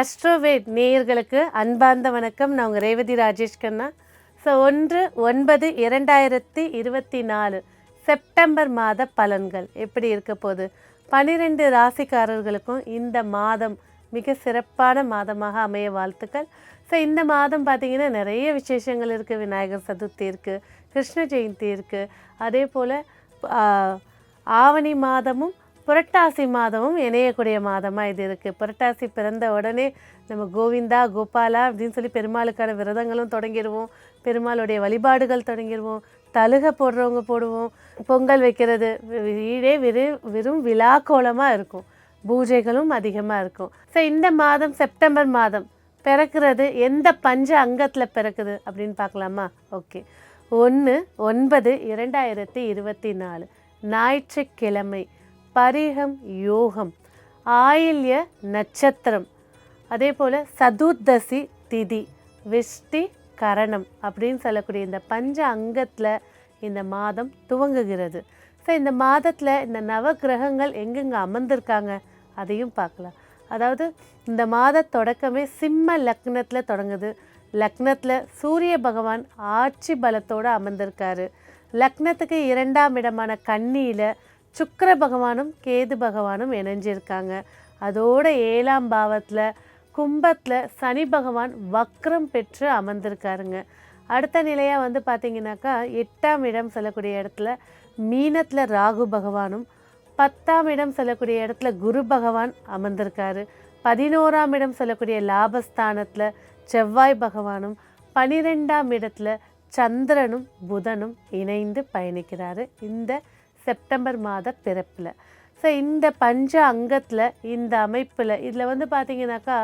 அஸ்ட்ரோவேட் நேயர்களுக்கு அன்பார்ந்த வணக்கம். நான் உங்கள் ரேவதி ராஜேஷ் கண்ணா. ஸோ ஒன்று ஒன்பது இரண்டாயிரத்தி இருபத்தி நாலு செப்டம்பர் மாத பலன்கள் எப்படி இருக்க போகுது? பன்னிரெண்டு ராசிக்காரர்களுக்கும் இந்த மாதம் மிக சிறப்பான மாதமாக அமைய வாழ்த்துக்கள். ஸோ இந்த மாதம் பார்த்திங்கன்னா நிறைய விசேஷங்கள் இருக்குது விநாயகர் சதுர்த்தி இருக்குது கிருஷ்ண ஜெயந்தி இருக்குது அதே போல் ஆவணி மாதமும் புரட்டாசி மாதமும் இணையக்கூடிய மாதமாக இது இருக்குது புரட்டாசி பிறந்த உடனே நம்ம கோவிந்தா கோபாலா அப்படின்னு சொல்லி பெருமாளுக்கான விரதங்களும் தொடங்கிடுவோம். பெருமாளுடைய வழிபாடுகள் தொடங்கிடுவோம். தழுகை போடுறவங்க போடுவோம். பொங்கல் வைக்கிறது வீடே வெறு வெறும் விழா கோலமாக இருக்கும். பூஜைகளும் அதிகமாக இருக்கும். ஸோ இந்த மாதம் செப்டம்பர் மாதம் பிறக்கிறது எந்த பஞ்ச அங்கத்தில் பிறக்குது அப்படின்னு பார்க்கலாமா? ஓகே. ஒன்று ஒன்பது இரண்டாயிரத்தி இருபத்தி நாலு. ஞாயிற்றுக்கிழமை. பரிகம் யோகம் ஆயில்ய நட்சத்திரம். அதே போல் சதுர்தசி திதி விஷ்டி கரணம் அப்படின்னு சொல்லக்கூடிய இந்த பஞ்ச அங்கத்தில் இந்த மாதம் துவங்குகிறது. ஸோ இந்த மாதத்தில் இந்த நவ கிரகங்கள் எங்கெங்கே அமர்ந்திருக்காங்க அதையும் பார்க்கலாம். அதாவது இந்த மாத தொடக்கமே சிம்ம லக்னத்தில் தொடங்குது. லக்னத்தில் சூரிய பகவான் ஆட்சி பலத்தோடு அமர்ந்திருக்காரு. லக்னத்துக்கு இரண்டாம் இடமான கன்னியில் சுக்கர பகவானும் கேது பகவானும் இணைஞ்சிருக்காங்க. அதோட ஏழாம் பாவத்தில் கும்பத்தில் சனி பகவான் வக்ரம் பெற்று அமர்ந்திருக்காருங்க. அடுத்த நிலையாக வந்து பார்த்தீங்கன்னாக்கா எட்டாம் இடம் சொல்லக்கூடிய இடத்துல மீனத்தில் ராகு பகவானும் பத்தாம் இடம் சொல்லக்கூடிய இடத்துல குரு பகவான் அமர்ந்திருக்காரு. பதினோராம் இடம் சொல்லக்கூடிய லாபஸ்தானத்தில் செவ்வாய் பகவானும் பனிரெண்டாம் இடத்துல சந்திரனும் புதனும் இணைந்து பயணிக்கிறாரு. இந்த செப்டம்பர் மாத பிறப்பில். ஸோ இந்த பஞ்ச அங்கத்தில் இந்த அமைப்பில் இதில் வந்து பார்த்திங்கனாக்கா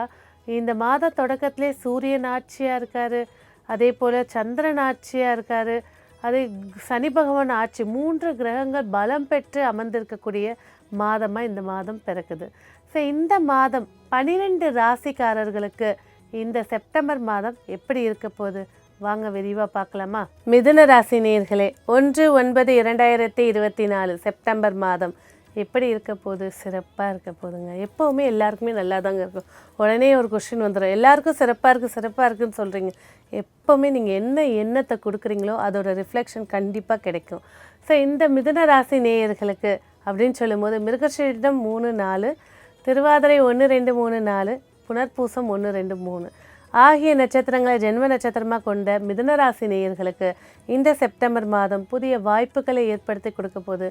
இந்த மாத தொடக்கத்திலே சூரியன் ஆட்சியாக இருக்கார் அதே போல் சந்திரன் ஆட்சியாக இருக்கார் அதே சனி பகவான் ஆட்சி மூன்று கிரகங்கள் பலம் பெற்று அமர்ந்திருக்கக்கூடிய மாதமாக இந்த மாதம் பிறக்குது. ஸோ இந்த மாதம் பனிரெண்டு ராசிக்காரர்களுக்கு இந்த செப்டம்பர் மாதம் எப்படி இருக்க போகுது? வாங்க விரிவாக பார்க்கலாமா? மிதுன ராசி நேர்களே ஒன்று ஒன்பது இரண்டாயிரத்தி இருபத்தி நாலு செப்டம்பர் மாதம். எப்படி இருக்க போகுது? சிறப்பாக இருக்க போதுங்க எப்போவுமே எல்லாருக்குமே நல்லா தாங்க இருக்கும். உடனே ஒரு கொஷின் வந்துடும் எல்லாருக்கும் சிறப்பாக இருக்குது சிறப்பாக இருக்குன்னு சொல்கிறீங்க எப்போவுமே நீங்கள் என்ன எண்ணத்தை கொடுக்குறீங்களோ அதோட ரிஃப்ளெக்ஷன் கண்டிப்பாக கிடைக்கும். ஸோ இந்த மிதுன ராசி நேயர்களுக்கு அப்படின்னு சொல்லும்போது மிருகஷீடம் மூணு நாலு திருவாதிரை ஒன்று ரெண்டு மூணு நாலு புனர்பூசம் ஒன்று ரெண்டு மூணு. ஆகிய நட்சத்திரங்களை ஜென்ம நட்சத்திரமாக கொண்ட மிதுனராசி நேயர்களுக்கு இந்த செப்டம்பர் மாதம் புதிய வாய்ப்புகளை ஏற்படுத்தி கொடுக்க போது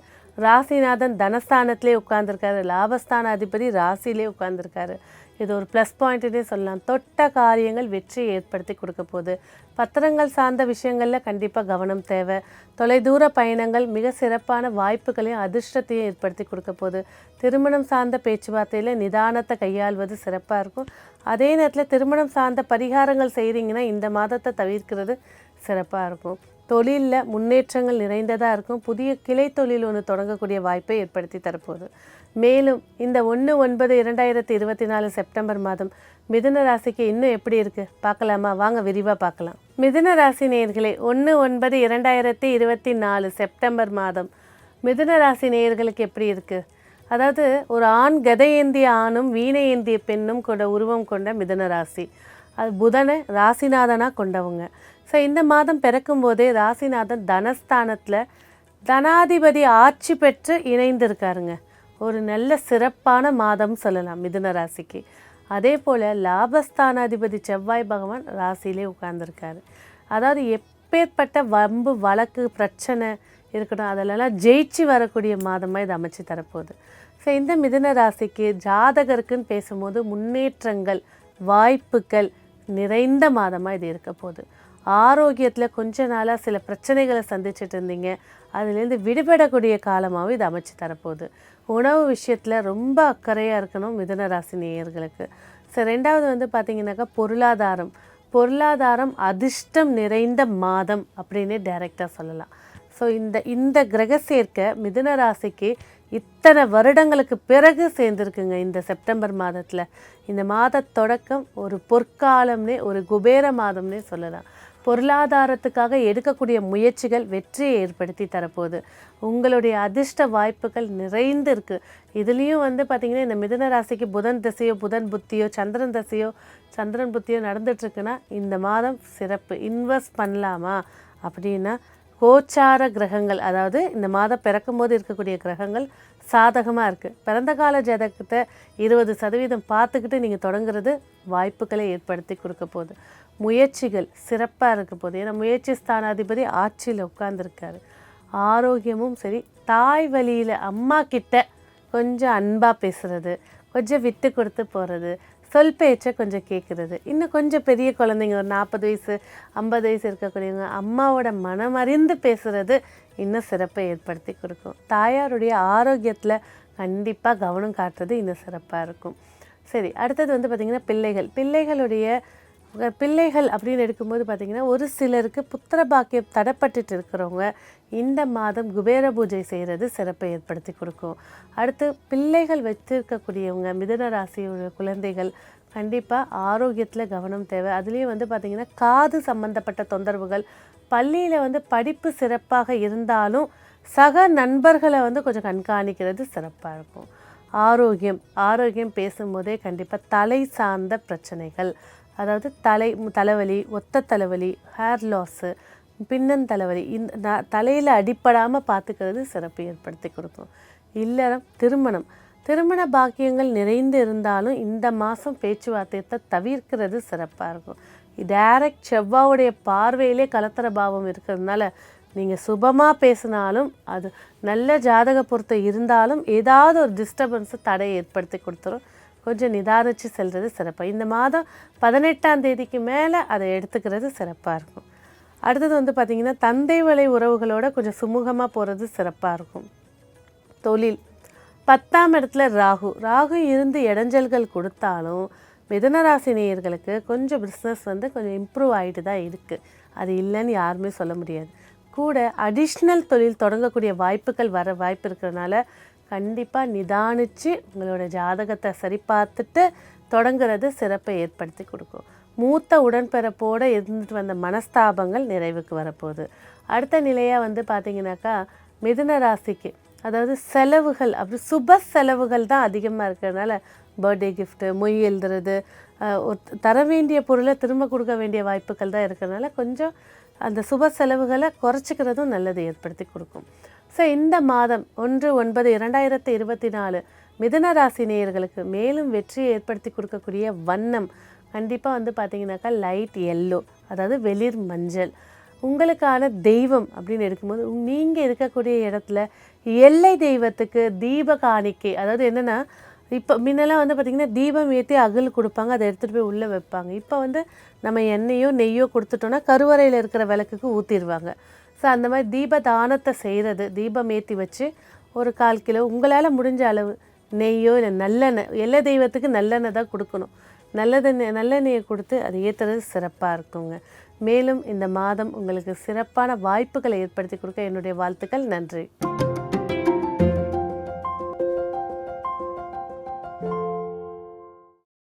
ராசிநாதன் தனஸ்தானத்திலே உட்கார்ந்துருக்காரு. லாபஸ்தான அதிபதி ராசியிலே உட்கார்ந்துருக்காரு. இது ஒரு ப்ளஸ் பாயிண்ட்டுனே சொல்லலாம். தொட்ட காரியங்கள் வெற்றியை ஏற்படுத்தி கொடுக்க போகுது. பத்திரங்கள் சார்ந்த விஷயங்களில் கண்டிப்பாக கவனம் தேவை. தொலைதூர பயணங்கள் மிக சிறப்பான வாய்ப்புகளையும் அதிர்ஷ்டத்தையும் ஏற்படுத்தி கொடுக்க போகுது. திருமணம் சார்ந்த பேச்சுவார்த்தையில் நிதானத்தை கையாள்வது சிறப்பாக இருக்கும். அதே நேரத்தில் திருமணம் சார்ந்த பரிகாரங்கள் செய்கிறீங்கன்னா இந்த மாதத்தை தவிர்க்கிறது சிறப்பாக இருக்கும். தொழிலில் முன்னேற்றங்கள் நிறைந்ததாக இருக்கும். புதிய கிளை தொழில் ஒன்று தொடங்கக்கூடிய வாய்ப்பை ஏற்படுத்தி தரப்போகுது. மேலும் இந்த ஒன்று ஒன்பது இரண்டாயிரத்தி இருபத்தி நாலு செப்டம்பர் மாதம் மிதுன ராசிக்கு இன்னும் எப்படி இருக்குது பார்க்கலாமா? வாங்க விரிவாக பார்க்கலாம். மிதுன ராசி நேயர்களே ஒன்று ஒன்பது இரண்டாயிரத்தி இருபத்தி நாலு செப்டம்பர் மாதம் மிதுன ராசி நேயர்களுக்கு எப்படி இருக்குது அதாவது ஒரு ஆண் கதை ஏந்திய ஆணும் வீணை ஏந்திய பெண்ணும் கொண்ட உருவம் கொண்ட மிதுன ராசி. அது புதனை ராசிநாதனாக கொண்டவங்க. ஸோ இந்த மாதம் பிறக்கும் போதே ராசிநாதன் தனஸ்தானத்தில் தனாதிபதி ஆட்சி பெற்று இணைந்திருக்காருங்க. ஒரு நல்ல சிறப்பான மாதம் சொல்லலாம் மிதுன ராசிக்கு. அதே போல் லாபஸ்தானாதிபதி செவ்வாய் பகவான் ராசியிலே உட்கார்ந்துருக்காரு. அதாவது எப்பேற்பட்ட வம்பு வழக்கு பிரச்சனை இருக்கட்டும் அதிலெல்லாம் ஜெயிச்சு வரக்கூடிய மாதமாக இது அமைச்சு தரப்போகுது. ஸோ இந்த மிதுன ராசிக்கு ஜாதகருக்குன்னு பேசும்போது முன்னேற்றங்கள் வாய்ப்புகள் நிறைந்த மாதமாக இது இருக்க போகுது. ஆரோக்கியத்தில் கொஞ்ச நாளாக சில பிரச்சனைகளை சந்திச்சுட்டு இருந்தீங்க. அதுலேருந்து விடுபடக்கூடிய காலமாகவும் இது அமைச்சு தரப்போகுது. உணவு விஷயத்தில் ரொம்ப அக்கறையாக இருக்கணும் மிதுன ராசி நேயர்களுக்கு. ஸோ ரெண்டாவது வந்து பார்த்திங்கனாக்கா பொருளாதாரம். பொருளாதாரம் அதிர்ஷ்டம் நிறைந்த மாதம் அப்படின்னு டைரெக்டாக சொல்லலாம். ஸோ இந்த இந்த கிரக சேர்க்கை மிதுன ராசிக்கு இத்தனை வருடங்களுக்கு பிறகு சேர்ந்துருக்குங்க இந்த செப்டம்பர் மாதத்தில். இந்த மாத தொடக்கம் ஒரு பொற்காலம்னே ஒரு குபேர மாதம்னே சொல்லலாம். பொருளாதாரத்துக்காக எடுக்கக்கூடிய முயற்சிகள் வெற்றியை ஏற்படுத்தி தரப்போகுது. உங்களுடைய அதிர்ஷ்ட வாய்ப்புகள் நிறைந்து இருக்குது இதுலேயும் வந்து பார்த்திங்கன்னா இந்த மிதன ராசிக்கு புதன் திசையோ புதன் புத்தியோ சந்திரன் திசையோ சந்திரன் புத்தியோ நடந்துட்டுருக்குன்னா இந்த மாதம் சிறப்பு. இன்வெஸ்ட் பண்ணலாமா? அப்படின்னா கோச்சார கிரகங்கள் அதாவது இந்த மாதம் பிறக்கும்போது இருக்கக்கூடிய கிரகங்கள் சாதகமாக இருக்குது பிறந்த கால ஜதகத்தை இருபது சதவீதம் பார்த்துக்கிட்டு நீங்கள் தொடங்குறது வாய்ப்புகளை ஏற்படுத்தி கொடுக்க போகுது. முயற்சிகள் சிறப்பாக இருக்க போது ஏன்னா முயற்சி ஸ்தானாதிபதி ஆட்சியில் உட்கார்ந்துருக்காரு. ஆரோக்கியமும் சரி தாய் வழியில் அம்மா கிட்ட கொஞ்சம் அன்பாக பேசுகிறது கொஞ்சம் விட்டு கொடுத்து போகிறது சொல் பேச்சை கொஞ்சம் கேட்குறது இன்னும் கொஞ்சம் பெரிய குழந்தைங்க ஒரு நாற்பது வயசு ஐம்பது வயசு இருக்கக்கூடியவங்க அம்மாவோட மனம் அறிந்து பேசுகிறது இன்னும் சிறப்பை ஏற்படுத்தி கொடுக்கும். தாயாருடைய ஆரோக்கியத்தில் கண்டிப்பாக கவனம் காட்டுறது இன்னும் சிறப்பாக இருக்கும். சரி அடுத்தது வந்து பார்த்திங்கன்னா பிள்ளைகள். பிள்ளைகளுடைய பிள்ளைகள் அப்படின்னு எடுக்கும்போது பார்த்திங்கன்னா ஒரு சிலருக்கு புத்திர பாக்கியம் தடப்பட்டுட்டு இருக்கிறவங்க இந்த மாதம் குபேர பூஜை செய்கிறது சிறப்பை ஏற்படுத்தி கொடுக்கும். அடுத்து பிள்ளைகள் வச்சிருக்கக்கூடியவங்க மிதுன ராசியுடைய குழந்தைகள் கண்டிப்பாக ஆரோக்கியத்தில் கவனம் தேவை. அதுலேயும் வந்து பார்த்திங்கன்னா காது சம்மந்தப்பட்ட தொந்தரவுகள் பள்ளியில் வந்து படிப்பு சிறப்பாக இருந்தாலும் சக நண்பர்களை வந்து கொஞ்சம் கண்காணிக்கிறது சிறப்பாக இருக்கும். ஆரோக்கியம் ஆரோக்கியம் பேசும்போதே கண்டிப்பாக தலை சார்ந்த பிரச்சனைகள் அதாவது தலை தலைவலி ஒத்த தலைவலி ஹேர் லாஸு பின்னன் தலைவலி இந்த தலையில் அடிப்படாமல் பார்த்துக்கிறது சிறப்பு ஏற்படுத்தி கொடுக்கும். இல்லறம் திருமணம். திருமண பாக்கியங்கள் நிறைந்து இருந்தாலும் இந்த மாதம் பேச்சுவார்த்தையத்தை தவிர்க்கிறது சிறப்பாக இருக்கும். டைரக்ட் செவ்வாவுடைய பார்வையிலே கலத்தர பாவம் இருக்கிறதுனால நீங்கள் சுபமாக பேசினாலும் அது நல்ல ஜாதக பொருத்தம் இருந்தாலும் ஏதாவது ஒரு டிஸ்டர்பன்ஸை தடை ஏற்படுத்தி கொடுத்துரும். கொஞ்சம் நிதானித்து செல்வது சிறப்பாக இந்த மாதம் பதினெட்டாம் தேதிக்கு மேலே அதை எடுத்துக்கிறது சிறப்பாக இருக்கும். அடுத்தது வந்து பார்த்திங்கன்னா தந்தை வலை உறவுகளோட கொஞ்சம் சுமூகமாக போகிறது சிறப்பாக இருக்கும். தொழில். பத்தாம் இடத்துல ராகு. ராகு இருந்து இடைஞ்சல்கள் கொடுத்தாலும் மிதனராசி நேயர்களுக்கு கொஞ்சம் பிஸ்னஸ் வந்து கொஞ்சம் இம்ப்ரூவ் ஆகிட்டு தான் இருக்குது அது இல்லைன்னு யாருமே சொல்ல முடியாது. கூட அடிஷ்னல் தொழில் தொடங்கக்கூடிய வாய்ப்புகள் வர வாய்ப்பு இருக்கிறனால கண்டிப்பாக நிதானித்து உங்களோட ஜாதகத்தை சரி பார்த்துட்டு தொடங்குறது சிறப்பை ஏற்படுத்தி கொடுக்கும். மூத்த உடன்பிறப்போடு இருந்துட்டு வந்த மனஸ்தாபங்கள் நிறைவுக்கு வரப்போகுது. அடுத்த நிலையாக வந்து பார்த்திங்கனாக்கா மிதுன ராசிக்கு அதாவது செலவுகள் அப்படி சுப செலவுகள் தான் அதிகமாக இருக்கிறதுனால பர்த்டே கிஃப்ட்டு மொய் எழுதுறது தர வேண்டிய பொருளை திரும்ப கொடுக்க வேண்டிய வாய்ப்புகள் தான் இருக்கிறதுனால கொஞ்சம் அந்த சுப செலவுகளை குறைச்சிக்கிறதும் நல்லது ஏற்படுத்தி கொடுக்கும். ஸோ இந்த மாதம் ஒன்று ஒன்பது இரண்டாயிரத்தி இருபத்தி நாலு மிதன ராசி நேயர்களுக்கு மேலும் வெற்றியை ஏற்படுத்தி கொடுக்கக்கூடிய வண்ணம் கண்டிப்பாக வந்து பார்த்தீங்கன்னாக்கா லைட் எல்லோ அதாவது வெளிர் மஞ்சள். உங்களுக்கான தெய்வம் அப்படின்னு எடுக்கும்போது நீங்கள் இருக்கக்கூடிய இடத்துல எல்லை தெய்வத்துக்கு தீப காணிக்கை அதாவது என்னென்னா இப்போ முன்னெல்லாம் வந்து பார்த்திங்கன்னா தீபம் ஏற்றி அகல் கொடுப்பாங்க அதை எடுத்துகிட்டு போய் உள்ளே வைப்பாங்க. இப்போ வந்து நம்ம எண்ணெயோ நெய்யோ கொடுத்துட்டோன்னா கருவறையில் இருக்கிற விளக்குக்கு ஊற்றிடுவாங்க ஸோ அந்த மாதிரி தீப தானத்தை செய்கிறது தீபம் ஏற்றி வச்சு ஒரு கால் கிலோ உங்களால் முடிஞ்ச அளவு நெய்யோ இல்லை நல்லெண்ணெய் எல்லா தெய்வத்துக்கு நல்லெண்ணெய் தான் கொடுக்கணும். நல்லதெண்ணெய் நல்லெண்ணெயை கொடுத்து அதை ஏற்றுறது சிறப்பாக இருக்குங்க. மேலும் இந்த மாதம் உங்களுக்கு சிறப்பான வாய்ப்புகளை ஏற்படுத்தி கொடுக்க என்னுடைய வாழ்த்துக்கள். நன்றி.